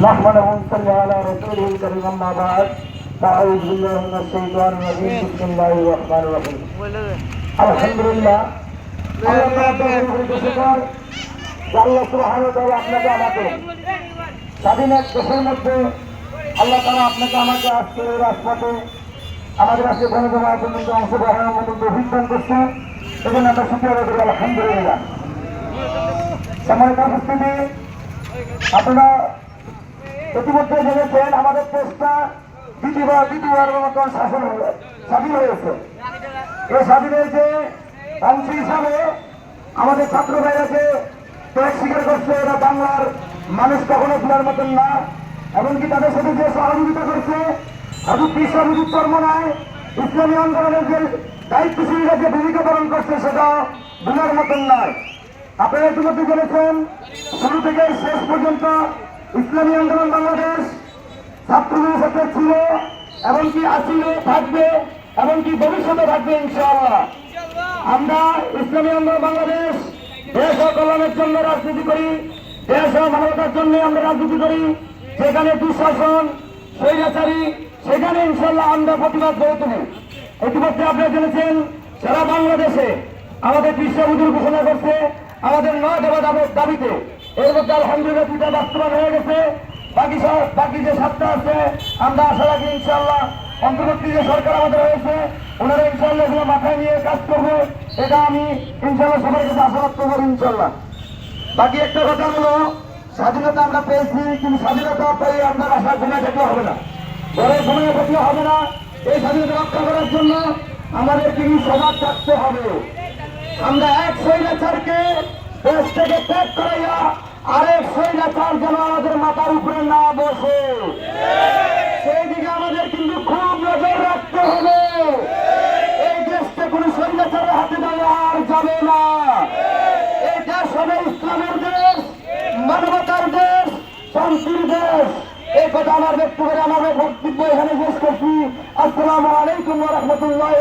نحمده ونصلي على رسوله الكريم أما بعد فأعوذ بالله من الشيطان الرجيم بسم الله الرحمن الرحيم আলহামদুলিল্লাহ আল্লাহ তাআলা তৌফিক দিয়েছেন যে আল্লাহ সুবহানাহু ওয়া তাআলা আপনাকে আমাকে স্বাধীন এক দেশের মধ্যে আল্লাহ তাআলা আপনাকে আমাকে আজকে এই রাজপথে আমাদের আজকে গণজমায়েতের মধ্যে অংশগ্রহণের মধ্যে অভিজ্ঞান করছে সেজন্য আমরা শুক্রিয়া আদায় করি আলহামদুলিল্লাহ সম্মানিত উপস্থিতি আপনারা ইতিমধ্যে জেনেছেন আমাদের দেশটা দ্বিতীয়বার দ্বিতীয়বারের মতন শাসন স্বাধীন হয়েছে এই স্বাধীন হয়েছে অংশ হিসাবে আমাদের ছাত্র ভাইরাকে ত্যাগ স্বীকার করছে এরা বাংলার মানুষ কখনো ভুলার মতন না। এমনকি তাদের সাথে যে সহযোগিতা করছে হাজু বিশ্ববিদ্যুৎ চর্মনায় ইসলামী আন্দোলনের যে দায়িত্বশীলরা যে ভূমিকা পালন করছে, সেটা ভুলার মতন নয়। আপনারা ইতিমধ্যে জেনেছেন, শুরু থেকে শেষ পর্যন্ত ইসলামী আন্দোলন বাংলাদেশ ছাত্রদের সাথে ছিল, এমনকি আছিল থাকবে, এমনকি ভবিষ্যতে থাকবে, ইনশাআল্লাহ। আমরা ইসলামী আন্দোলন বাংলাদেশ, দেশ ও কল্যাণের জন্য রাজনীতি করি, দেশ ও মানবতার জন্য আমরা রাজনীতি করি। সেখানে দুঃশাসন, স্বৈরাচারী, সেখানে ইনশাল্লাহ আমরা প্রতিবাদ করে তুলি। ইতিমধ্যে আপনারা জেনেছেন, সারা বাংলাদেশে আমাদের বিশ্ববুদ্ধুর ঘোষণা করছে, আমাদের নয় দেওয়া দাবি- দাবিতে। এর মধ্যে আলহামদুলিল্লাহ দুটা বাস্তবায়ন হয়ে গেছে। বাকি সব বাকি যে সাতটা আছে, আমরা আশা রাখি ইনশাল্লাহ অন্তর্বর্তী যে সরকার আমাদের হয়েছে ওনারা ইনশাল্লাহ মাথায় নিয়ে কাজ করবে। এটা আমি ইনশাল্লাহ সবার কাছে আশা রাখতে পারি ইনশাল্লাহ বাকি একটা কথা হলো, স্বাধীনতা আমরা পেয়েছি, কিন্তু স্বাধীনতা পেয়ে আমরা আশা ঘুমিয়ে থাকলে হবে না। ঘরে ঘুমিয়ে থাকলে হবে না। এই স্বাধীনতা রক্ষা করার জন্য আমাদের কিন্তু থাকতে হবে। আমরা এক স্বৈরাচারকে দেশ থেকে ত্যাগ করাইয়া আরেক স্বৈরাচার যেন আমাদের মাথার উপরে না বসে। সেই দিকে আমাদের কিন্তু খুব নজর রাখতে হবে। এই দেশকে কোনো স্বৈরাচারের হাতে দেওয়া আর যাবে না। এই দেশ হবে ইসলামের দেশ, মানবতার দেশ, শান্তির দেশ। এই কথা আমার ব্যক্ত করে আমার বক্তব্য এখানে শেষ করছি। আসসালামু আলাইকুম রহমতুল্লাহ